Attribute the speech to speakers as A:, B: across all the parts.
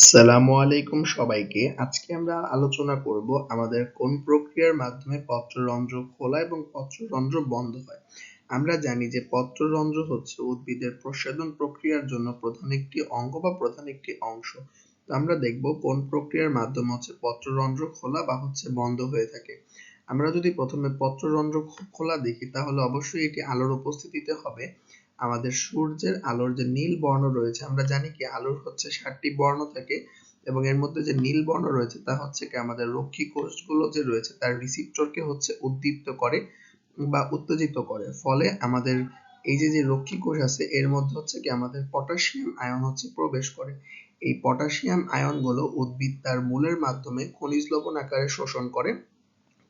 A: আসসালামু আলাইকুম সবাইকে। আজকে আমরা আলোচনা করব আমাদের কোন প্রক্রিয়ার মাধ্যমে পত্ররন্ধ্র খোলা এবং পত্ররন্ধ্র বন্ধ হয়। আমরা জানি যে পত্ররন্ধ্র হচ্ছে উদ্ভিদের প্রসাধন প্রক্রিয়ার জন্য প্রধান একটি অঙ্গ বা প্রধান একটি অংশ। তো আমরা দেখব কোন প্রক্রিয়ার মাধ্যমে হচ্ছে পত্ররন্ধ্র খোলা বা হচ্ছে বন্ধ হয়ে থাকে। আমরা যদি প্রথমে পত্ররন্ধ্র খোলা দেখি, তাহলে অবশ্যই এটি আলোর উপস্থিতিতে হবে। আমাদের সূর্যের আলোর যে নীল বর্ণ রয়েছে, আমরা জানি কি আলোর হচ্ছে সাতটি বর্ণ থাকে এবং এর মধ্যে যে নীল বর্ণ রয়েছে তা হচ্ছে কি আমাদের রক্ষী কোষগুলো যে রয়েছে তার রিসিপ্টরকে হচ্ছে উদ্দীপ্ত করে বা উত্তেজিত করে। ফলে আমাদের এই যে যে রক্ষী কোষ আছে, এর মধ্যে হচ্ছে কি আমাদের পটাশিয়াম আয়ন হচ্ছে প্রবেশ করে। এই পটাশিয়াম আয়নগুলো উদ্ভিদ তার মূলের মাধ্যমে খনিজ লবণ আকারে শোষণ করে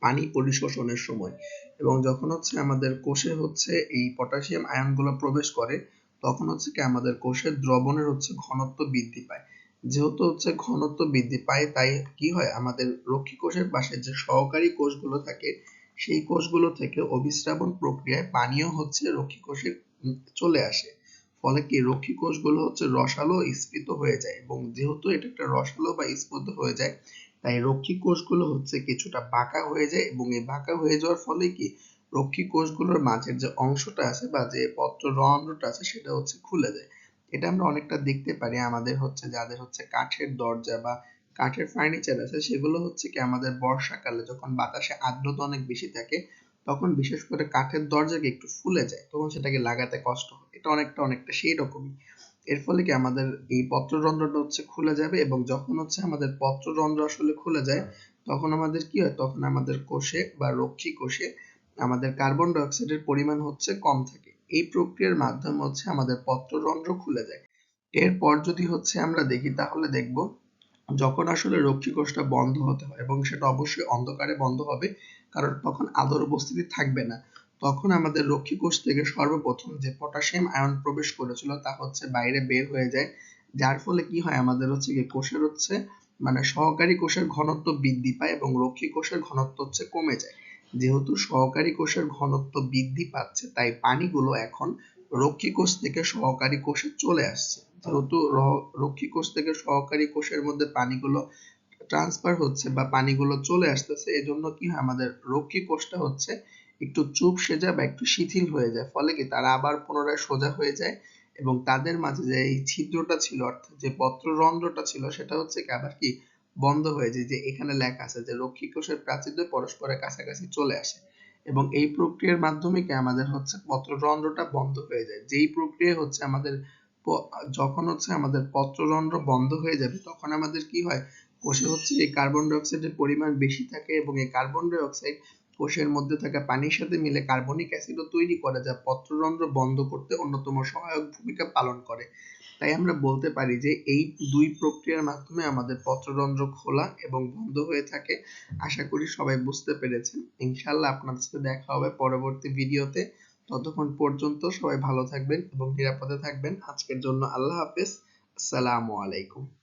A: পানি পরিশোষণের সময়। এবং যখন হচ্ছে আমাদের কোষে হচ্ছে এই পটাশিয়াম আয়নগুলো প্রবেশ করে, তখন হচ্ছে কি আমাদের কোষের দ্রবণের হচ্ছে ঘনত্ব বৃদ্ধি পায়। যেহেতু হচ্ছে ঘনত্ব বৃদ্ধি পায়, তাই কি হয়? আমাদের রক্ষী কোষের পাশে যে সহকারী কোষগুলো থাকে, সেই কোষগুলো থেকে অভিস্রাবণ প্রক্রিয়ায় পানীয় হচ্ছে রক্ষী কোষে চলে আসে। ফলে কি রক্ষী কোষগুলো হচ্ছে রসালো স্ফীত হয়ে যায় এবং যেহেতু এটা একটা রসালো বা স্ফীত হয়ে যায় তাই রক্ষী কোষগুলো হচ্ছে কিছুটা বাঁকা হয়ে যায় এবং এই বাঁকা হয়ে যাওয়ার ফলে কি রক্ষী কোষগুলোর মাঝের যে অংশটা আছে বা যে পত্র রন্ধ্রটা আছে সেটা হচ্ছে খুলে যায়। এটা আমরা অনেকটা দেখতে পারি। আমাদের হচ্ছে যাদের হচ্ছে কাঠের দরজা বা কাঠের ফার্নিচার আছে সেগুলো হচ্ছে কি আমাদের বর্ষাকালে যখন বাতাসে আর্দ্রতা অনেক বেশি থাকে, তখন বিশেষ করে কাঠের দরজাকে একটু ফুলে যায়, তখন সেটাকে লাগাতে কষ্ট হয়। এটা অনেকটা অনেকটা সেই রকমই। এর ফলে কি আমাদের এই পত্ররন্ধ্রটা হচ্ছে খুলে যাবে এবং যখন হচ্ছে আমাদের পত্ররন্ধ্র আসলে খুলে যায় তখন আমাদের কি হয়? তখন আমাদের কোষে বা রক্ষী কোষে আমাদের কার্বন ডাইঅক্সাইডের পরিমাণ হচ্ছে কম থাকে। এই প্রক্রিয়ার মাধ্যমে হচ্ছে আমাদের পত্ররন্ধ্র খুলে যায়। এরপর যদি হচ্ছে আমরা দেখি তাহলে দেখব যখন আসলে রক্ষী কোষটা বন্ধ হতে হয় এবং সেটা অবশ্যই অন্ধকারে বন্ধ হবে কারণ তখন আলোর উপস্থিতি থাকবে না। তখন আমাদের রক্ষী কোষ থেকে সর্বপ্রথম যে পটাশিয়াম আয়ন প্রবেশ করেছিল তা হচ্ছে বাইরে বের হয়ে যায়। যার ফলে কি হয়? আমাদের হচ্ছে কি কোষের হচ্ছে মানে সহকারী কোষের ঘনত্ব বৃদ্ধি পায় এবং রক্ষী কোষের ঘনত্ব হচ্ছে কমে যায়। যেহেতু সহকারী কোষের ঘনত্ব বৃদ্ধি পাচ্ছে, তাই পানিগুলো এখন রক্ষী কোষ থেকে সহকারী কোষে চলে আসছে। যেহেতু রক্ষী কোষ থেকে সহকারী কোষের মধ্যে পানিগুলো ট্রান্সফার হচ্ছে বা পানিগুলো চলে আসতেছে, এজন্য কি হয়? আমাদের রক্ষী কোষটা হচ্ছে একটু চুপসে যায় বা একটু শিথিল হয়ে যায়। ফলে কি তারা আবার পুনরায় সোজা হয়ে যায় এবং তাদের মাঝে যে এই ছিদ্রটা ছিল, অর্থাৎ যে পত্ররন্ধ্রটা ছিল, সেটা হচ্ছে কি আবার কি বন্ধ হয়ে যায়, যে এখানে লেখা আছে যে রক্ষী কোষের প্রাচীর পরস্পরের কাছাকাছি চলে আসে। এবং এই প্রক্রিয়ার মাধ্যমে কি আমাদের হচ্ছে পত্ররন্ধ্রটা বন্ধ হয়ে যায়। যেই প্রক্রিয়া হচ্ছে আমাদের যখন হচ্ছে আমাদের পত্ররন্ধ্র বন্ধ হয়ে যাবে, তখন আমাদের কি হয়? কোষে হচ্ছে এই কার্বন ডাই অক্সাইডের পরিমাণ বেশি থাকে এবং এই কার্বন ডাই অক্সাইড কোষের মধ্যে থাকা পানির সাথে মিলে কার্বনিক অ্যাসিডও তৈরি করে, যা পত্ররন্ধ্র বন্ধ করতে অন্যতম সহায়ক ভূমিকা পালন করে। তাই আমরা বলতে পারি যে, এই দুই প্রক্রিয়ার মাধ্যমে আমাদের পত্ররন্ধ্র খোলা এবং বন্ধ হয়ে থাকে। আশা করি সবাই বুঝতে পেরেছেন। ইনশাল্লাহ আপনাদের সাথে দেখা হবে পরবর্তী ভিডিওতে। ততক্ষণ পর্যন্ত সবাই ভালো থাকবেন এবং নিরাপদে থাকবেন। আজকের জন্য আল্লাহ হাফেজ। আসসালামু আলাইকুম।